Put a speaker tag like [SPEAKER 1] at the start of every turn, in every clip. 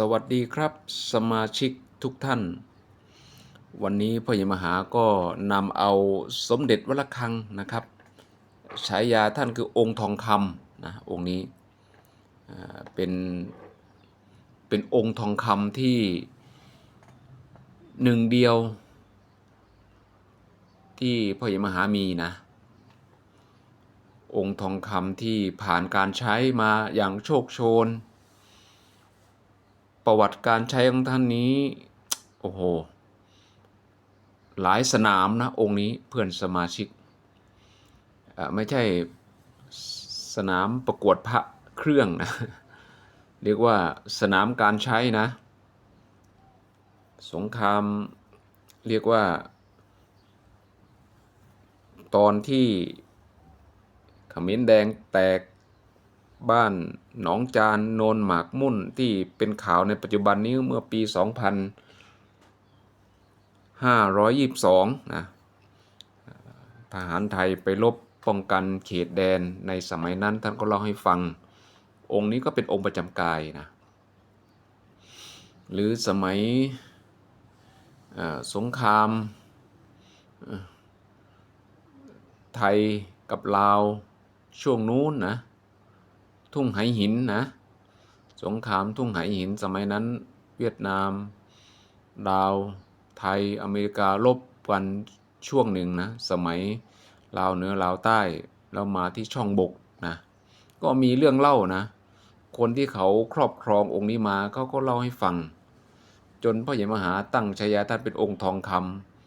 [SPEAKER 1] สวัสดีครับ สมาชิกทุกท่าน วันนี้พ่อใหญ่มหาก็นำเอาสมเด็จวัดระฆังนะครับฉายาท่านคือองค์ทองคำนะองค์นี้เป็นเป็นองค์ทองคำที่หนึ่งเดียว ที่พ่อใหญ่มหามีนะองค์ทองคำที่ผ่านการใช้มาอย่างโชคโชน ประวัติการใช้ของท่านนี้ โอ้โห หลายสนามนะ องค์นี้เพื่อนสมาชิก ไม่ใช่สนามประกวดพระเครื่องนะ เรียกว่าสนามการใช้นะ สงครามเรียกว่า ตอนที่ขมรแดงแตก บ้านหนองจานโนนหมากมุ่นที่เป็นข่าวในปัจจุบันนี้เมื่อปี 2522 นะทหารไทยไปลบป้องกันเขตแดนในสมัยนั้นท่านก็เล่าให้ฟัง องค์นี้ก็เป็นองค์ประจำกายนะ หรือสมัยสงครามไทยกับลาวช่วงนู้นนะ ทุ่งไหหินนะ สงครามทุ่งไหหินสมัยนั้นเวียดนามลาวไทยอเมริการบกันช่วงหนึ่งนะสมัยลาวเหนือลาวใต้แล้วมาที่ช่องบกนะก็มีเรื่องเล่านะ คนที่เขาครอบครององค์นี้มาเขาก็เล่าให้ฟัง จนพ่อใหญ่มหาตั้งฉายาท่านเป็นองค์ทองค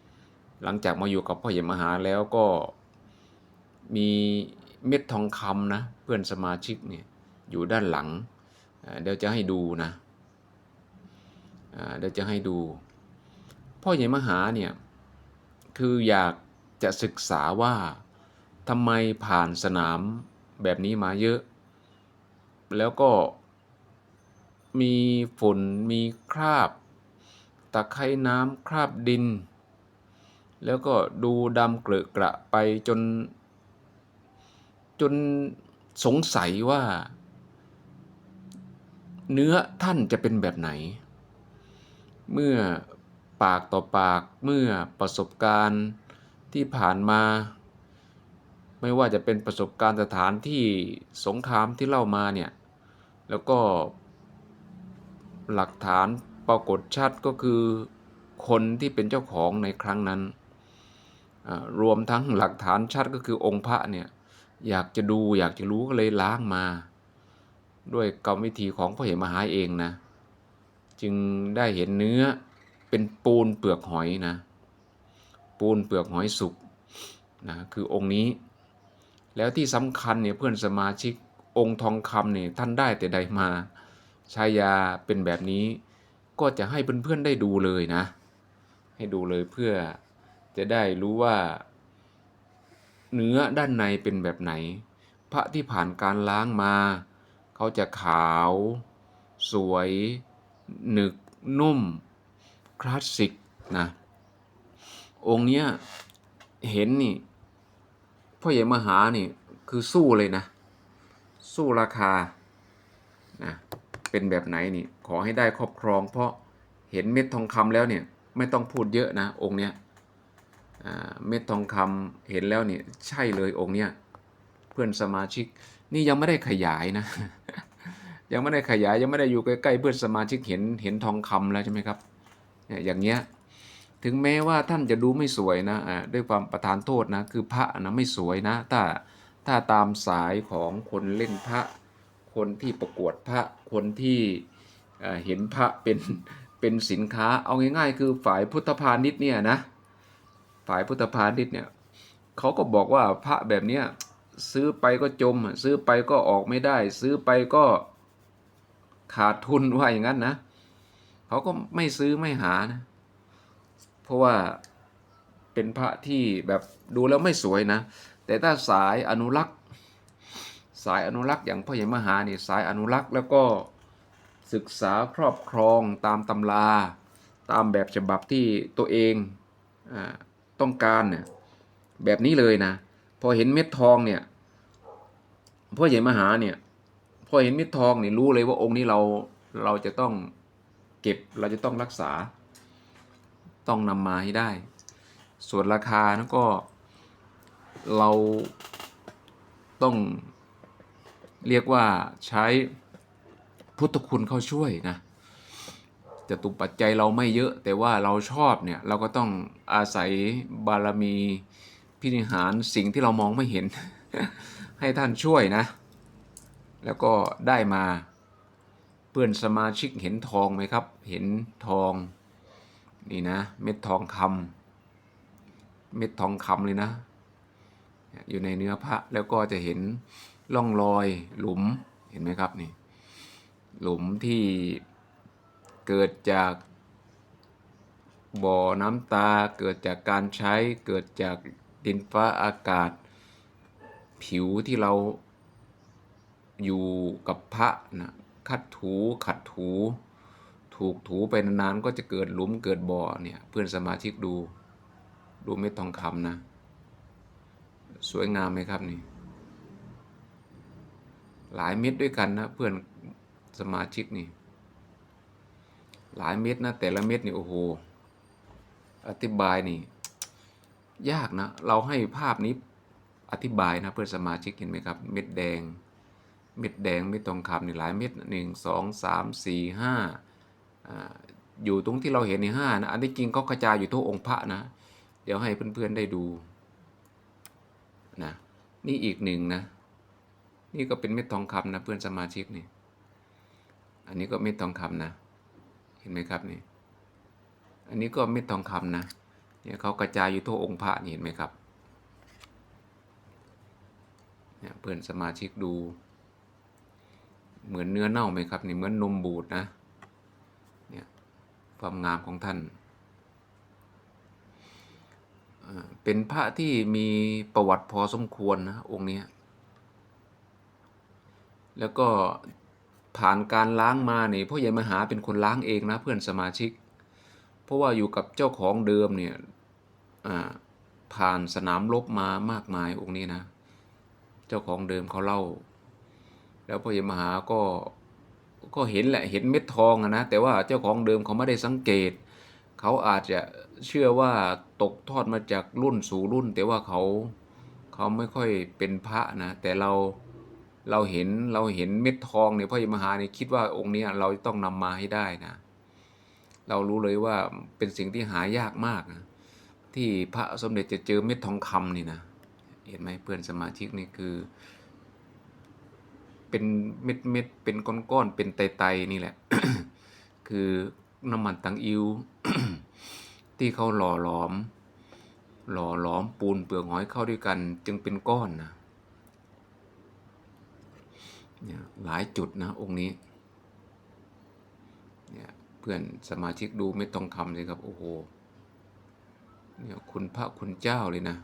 [SPEAKER 1] ำหลังจากมาอยู่กับพ่อใหญ่มหาแล้วก็มี เม็ดทองคำนะ เพื่อนสมาชิกเนี่ยอยู่ด้านหลัง เดี๋ยวจะให้ดูนะเดี๋ยวจะให้ดู พ่อใหญ่มหาเนี่ยคืออยากจะศึกษาว่าทำไมผ่านสนามแบบนี้มาเยอะ แล้วก็มีฝุ่นมีคราบ ตะไคร่น้ำคราบดิน แล้วก็ดูดำเกลอะกระไปจน จนสงสัยว่า เนื้อท่านจะเป็นแบบไหน เมื่อปากต่อปากเมื่อประสบการณ์ที่ผ่านมา ไม่ว่าจะเป็นประสบการณ์สถานที่สงครามที่เล่ามาเนี่ย แล้วก็หลักฐานปรากฏชัดก็คือคนที่เป็นเจ้าของในครั้งนั้น รวมทั้งหลักฐานชัดก็คือองค์พระเนี่ย อยากจะดูอยากจะรู้ก็เลยล้างมา ด้วยกรรมวิธีของพ่อเหมหาเองนะ จึงได้เห็นเนื้อเป็นปูนเปลือกหอยนะ ปูนเปลือกหอยสุกนะคือองค์นี้ แล้วที่สำคัญเนี่ยเพื่อนสมาชิกองค์ทองคำเนี่ยท่านได้แต่ใดมาชายาเป็นแบบนี้ก็จะให้เพื่อนๆได้ดูเลยนะ ให้ดูเลยเพื่อจะได้รู้ว่า เนื้อด้านในเป็นแบบไหน พระที่ผ่านการล้างมา เขาจะขาว สวย หนึก นุ่ม คลาสสิกนะ องค์เนี้ยเห็นนี่พ่อใหญ่มหานี่คือสู้เลยนะ สู้ราคานะเป็นแบบไหนนี่ขอให้ได้ครอบครอง เพราะเห็นเม็ดทองคำแล้วเนี่ยไม่ต้องพูดเยอะนะองค์เนี้ย เม็ดทองคำเห็นแล้วเนี่ยใช่เลยองค์เนี้ยเพื่อนสมาชิกนี่ยังไม่ได้ขยายนะ ยังไม่ได้ขยายยังไม่ได้อยู่ใกล้ๆเพื่อนสมาชิกเห็นเห็นทองคำแล้วใช่ไหมครับอย่างเงี้ยถึงแม้ว่าท่านจะดูไม่สวยนะด้วยความประทานโทษนะคือพระนะไม่สวยนะถ้าถ้าตามสายของคนเล่นพระ คนที่ประกวดพระคนที่เห็นพระเป็นเป็นสินค้าเอาง่ายๆ คือฝ่ายพุทธพาณิชย์เนี่ยนะ ฝ่ายพุทธพาณิชย์เนี่ยเขาก็บอกว่าพระแบบเนี้ยซื้อไปก็จม ซื้อไปก็ออกไม่ได้ ซื้อไปก็ขาดทุนว่าอย่างนั้นนะเขาก็ไม่ซื้อไม่หานะ เพราะว่าเป็นพระที่แบบดูแล้วไม่สวยนะ แต่ถ้าสายอนุรักษ์ สายอนุรักษ์อย่างพ่อใหญ่มหานี่สายอนุรักษ์แล้วก็ศึกษาครอบครองตามตำรา ตามแบบฉบับที่ตัวเองอ่า ต้องการเนี่ยแบบนี้เลยนะ พอเห็นเม็ดทองเนี่ยพ่อใหญ่มหาเนี่ยพอเห็นเม็ดทองเนี่ยรู้เลยว่าองค์นี้เราเราจะต้องเก็บเราจะต้องรักษา ต้องนำมาให้ได้ ส่วนราคานั้นก็เราต้องเรียกว่าใช้พุทธคุณเข้าช่วยนะ จะตุปัจจัยเราไม่เยอะ แต่ว่าเราชอบเนี่ยเราก็ต้องอาศัยบารมีพินิหารสิ่งที่เรามองไม่เห็น ให้ท่านช่วยนะ แล้วก็ได้มาเพื่อนสมาชิกเห็นทองไหมครับ เห็นทองนี่นะ เม็ดทองคำเม็ดทองคำเลยนะ อยู่ในเนื้อพระแล้วก็จะเห็นร่องรอยหลุมเห็นไหมครับนี่หลุมที่ เกิดจากบ่อน้ำตา เกิดจากการใช้ เกิดจากดินฟ้าอากาศ ผิวที่เราอยู่กับพระนะขัดถูขัดถู ถูกถูไปนานๆก็จะเกิดหลุมเกิดบ่อเนี่ยเพื่อนสมาชิกดู ดูเม็ดทองคำนะ สวยงามไหมครับนี่ หลายเม็ดด้วยกันนะเพื่อนสมาชิกนี่ หลายเม็ดนะ แต่ละเม็ดนี่โอ้โห อธิบายนี่ ยากนะ เราให้ภาพนี้อธิบายนะเพื่อนสมาชิกเห็นไหมครับ เม็ดแดง เม็ดแดงเม็ดทองคำนี่หลายเม็ดหนึ่งสองสามสี่ห้าอยู่ตรงที่เราเห็นในห้านะ อันที่จริงเขากระจายอยู่ทั่วองค์พระนะ เดี๋ยวให้เพื่อนๆได้ดูนะนี่อีกหนึ่งนะ นี่ก็เป็นเม็ดทองคำนะเพื่อนสมาชิกนี่ อันนี้ก็เม็ดทองคำนะ ห็นไหมครับนี่ อันนี้ก็เม็ดทองคำนะเนี่ยเขากระจายอยู่ทั่วองค์พระนี่เห็นไหมครับเนี่ยเพื่อนสมาชิกดู เหมือนเนื้อเน่าไหมครับนี่เหมือนนมบูดนะเนี่ยความงามของท่านเป็นพระที่มีประวัติพอสมควรนะองค์นี้ แล้วก็ ผ่านการล้างมาเนี่ยพ่อใหญ่มหาเป็นคนล้างเองนะเพื่อนสมาชิก เพราะว่าอยู่กับเจ้าของเดิมเนี่ยผ่านสนามรบมามากมายองค์นี้นะ เจ้าของเดิมเขาเล่า แล้วพ่อใหญ่มหาก็ก็เห็นแหละเห็นเม็ดทองนะแต่ว่าเจ้าของเดิมเขาไม่ได้สังเกต เขาอาจจะเชื่อว่าตกทอดมาจากรุ่นสู่รุ่น แต่ว่าเขาเขาไม่ค่อยเป็นพระนะแต่เรา เราเห็นเราเห็นเม็ดทองเนี่ยพ่อยมหาเนี่ยคิดว่าองค์นี้เราต้องนำมาให้ได้นะ เรารู้เลยว่าเป็นสิ่งที่หายากมากนะที่พระสมเด็จจะเจอเม็ดทองคำนี่นะเห็นไหมเพื่อนสมาชิกนี่คือ เป็นเม็ดเม็ดเป็นก้อนๆเป็นไตๆนี่แหละ คือน้ำมันตังอิวที่เขาหล่อหลอม หล่อหลอมปูนเปลือกหอยเข้าด้วยกัน จึงเป็นก้อนนะ เนี่ยหลายจุดนะองค์นี้เนี่ยเพื่อนสมาชิกดูไม่ต้องคำเลยครับ โอ้โหเนี่ยคุณพระคุณเจ้าเลยนะ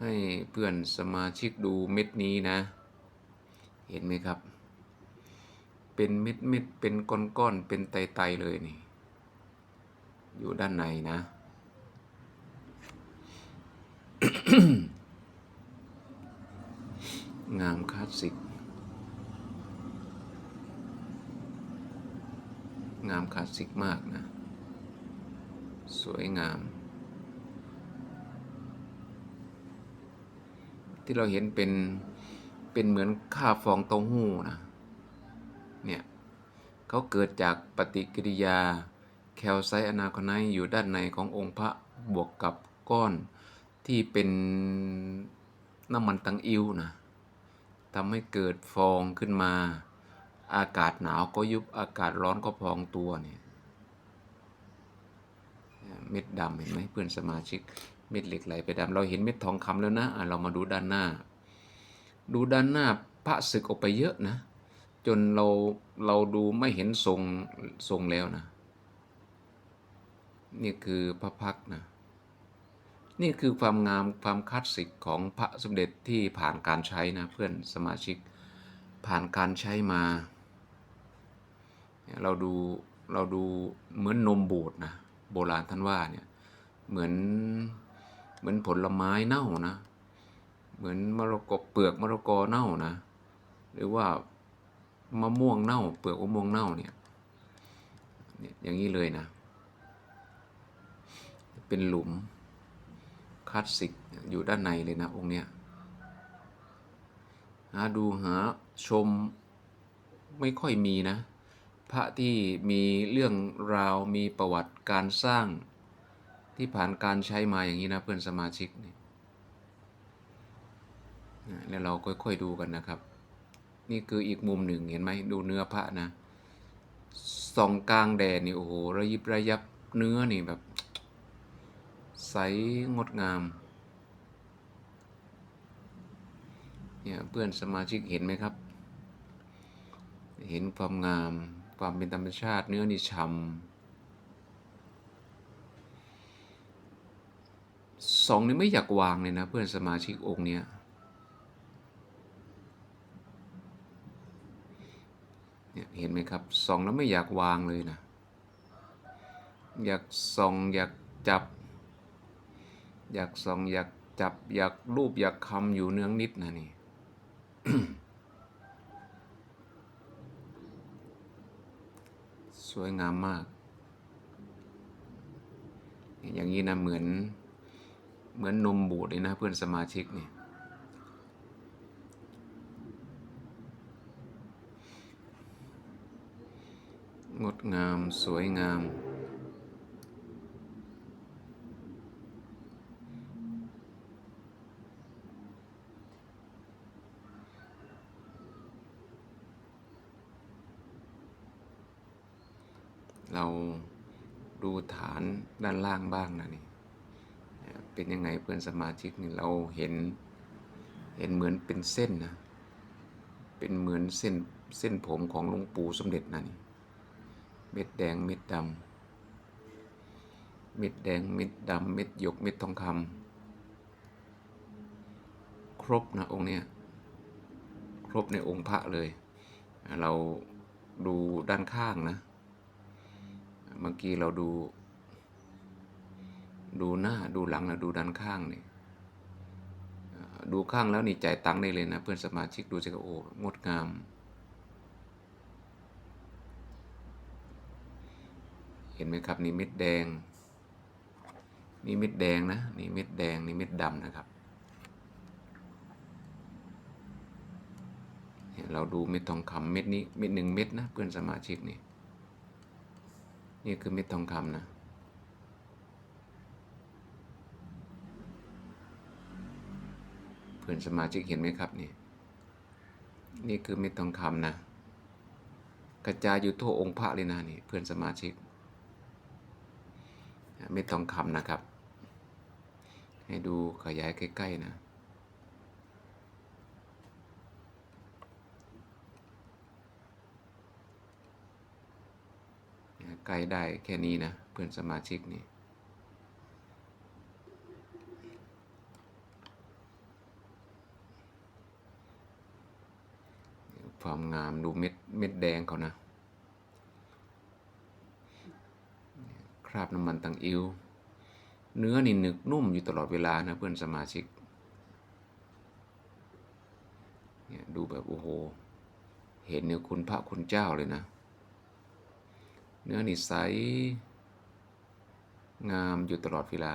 [SPEAKER 1] ให้เพื่อนสมาชิกดูเม็ดนี้นะ เห็นไหมครับ เป็นเม็ดเม็ดเป็นก้อนก้อนเป็นไตไตเลยนี่ อยู่ด้านในนะ งามคลาสสิก งามคลาสสิกมากนะ สวยงาม ที่เราเห็นเป็น เป็นเหมือนค่าฟองเต้าหู้นะ เนี่ยเขาเกิดจากปฏิกิริยาแคลไซต์อนาคไนต์อยู่ด้านในขององค์พระบวกกับก้อน ที่เป็นน้ำมันตังอิวนะทำให้เกิดฟองขึ้นมา อากาศหนาวก็ยุบอากาศร้อนก็พองตัวเนี่ยเม็ดดำเห็นไหมเพื่อนสมาชิกเม็ดเหล็กไหลไปดำเราเห็นเม็ดทองคำแล้วนะะเรามาดูด้านหน้า ดูด้านหน้าพระศึกออกไปเยอะนะ จนเราเราดูไม่เห็นทรงทรงแล้วนะ นี่คือพระพักนะ นี่คือความงามความคลาสสิกของพระสมเด็จที่ผ่านการใช้นะเพื่อนสมาชิกผ่านการใช้มา เราดูเราดูเหมือนนมบูดนะโบราณท่านว่าเนี่ยเหมือนเหมือนผลไม้เน่านะ เหมือนมะละกอเปลือกมะละกอเน่านะ หรือว่ามะม่วงเน่า เปลือกมะม่วงเน่าเนี่ยเนี่ยอย่างนี้เลยนะ เป็นหลุม ลาสสิกอยู่ด้านในเลยนะองค์เนี้ยหาดูหาชมไม่ค่อยมีนะ พระที่มีเรื่องราวมีประวัติการสร้างที่ผ่านการใช้มาอย่างนี้นะเพื่อนสมาชิกนี่แล้วเราค่อยๆดูกันนะครับ นี่คืออีกมุมหนึ่งเห็นไหมดูเนื้อพระนะส่องกลางแดดนี่โอ้โหระยิบระยับเนื้อนี่แบบ ใสงดงามเนี่ยเพื่อนสมาชิกเห็นไหมครับ เห็นความงาม ความเป็นธรรมชาติเนื้อนี่ฉ่ำสองนี่ไม่อยากวางเลยนะ เพื่อนสมาชิกองค์เนี้ยเนี่ยเห็นไหมครับส่องแล้วไม่อยากวางเลยนะ อยากส่องอยากจับ อยากส่องอยากจับอยากรูปอยากคำอยู่เนืองนิดนะนี่สวยงามมาก อย่างนี้นะเหมือนเหมือนนมบูดเลยนะเพื่อนสมาชิกเนี่ยงดงามสวยงาม เราดูฐาน ด้านล่างบ้างนะนี่เป็นยังไงเพื่อนสมาชิกนี่เราเห็นเห็นเหมือนเป็นเส้นนะเป็นเหมือนเส้นเส้นผมของหลวงปู่สมเด็จนะนี่เม็ดแดงเม็ดดำเม็ดแดงเม็ดดำเม็ดหยกเม็ดทองคำครบนะองค์เนี้ยครบในองค์พระเลย เราดูด้านข้างนะเมื่อกี้เราดู ดูหน้าดูหลังนะดูด้านข้างนี่ดูข้างแล้วนี่จ่ายตังค์ได้เลยนะ เพื่อนสมาชิกดูสิครับโอ้งดงาม เห็นไหมครับนี่เม็ดแดง นี่เม็ดแดงนะนี่เม็ดแดงนี่เม็ดดำนะครับเราดูเม็ดทองคำเม็ดนี้เม็ดหนึ่งเม็ดนะเพื่อนสมาชิกนี่นี่คือเม็ดทองคำนะ เพื่อนสมาชิกเห็นไหมครับนี่นี่คือเม็ดทองคำนะ กระจายอยู่ทั่วองค์พระเลยนะนี่เพื่อนสมาชิก เม็ดทองคำนะครับ ให้ดูขยายใกล้ๆนะใกล้ได้แค่นี้นะ เพื่อนสมาชิกนี่ ความงามดูเม็ดเม็ดแดงเขานะ คราบน้ำมันตังอิวเนื้อนี่หนึกนุ่มอยู่ตลอดเวลานะเพื่อนสมาชิกเนี่ยดูแบบโอ้โห เห็นเนื้อคุณพระคุณเจ้าเลยนะ เนื้อนี่ใสงามอยู่ตลอดเวลา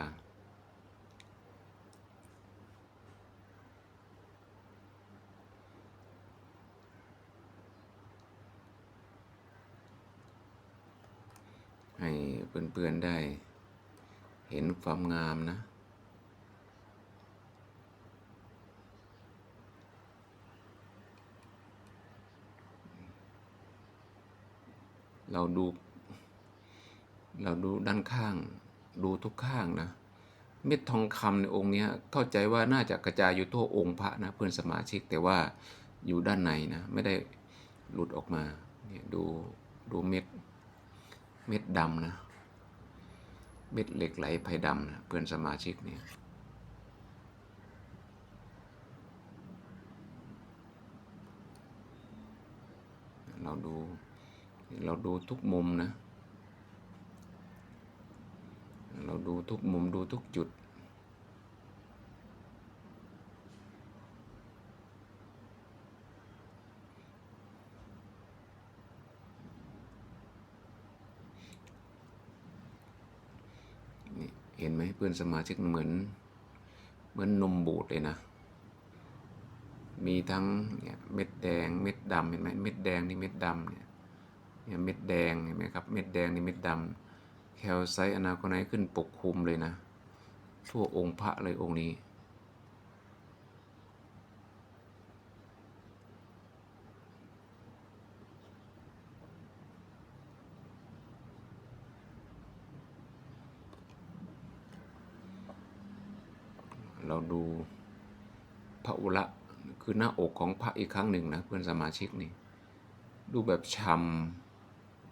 [SPEAKER 1] ให้เพื่อนๆได้เห็นความงามนะ เราดู เราดูด้านข้าง ดูทุกข้างนะ เม็ดทองคำในองค์นี้เข้าใจว่าน่าจะกระจายอยู่ทั่วองค์พระนะเพื่อนสมาชิกแต่ว่าอยู่ด้านในนะ ไม่ได้หลุดออกมา เนี่ยดูดูเม็ด เม็ดดำนะ เม็ดเหล็กไหลไผ่ดำนะเพื่อนสมาชิกเนี่ยเราดู เราดูทุกมุมนะ เราดูทุกมุมดูทุกจุด เห็นไหมเพื่อนสมาชิกเหมือนเหมือนนมบูดเลยนะ มีทั้งเนี่ยเม็ดแดงเม็ดดำเห็นไหมเม็ดแดงนี่เม็ดดำเนี่ยเนี่ยเม็ดแดงเห็นไหมครับเม็ดแดงนี่เม็ดดำแคลไซต์อนาโคไนท์ขึ้นปกคลุมเลยนะ ทั่วองค์พระเลยองค์นี้ เราดูพระอุระคือหน้าอกของพระอีกครั้งหนึ่งนะเพื่อนสมาชิกนี่ ดูแบบฉ่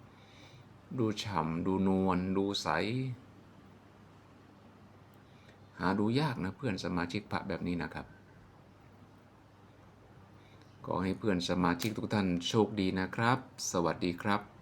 [SPEAKER 1] ำดูฉ่ำดูนวลดูใส หาดูยากนะเพื่อนสมาชิกพระแบบนี้นะครับ ก็ให้เพื่อนสมาชิกทุกท่านโชคดีนะครับ สวัสดีครับ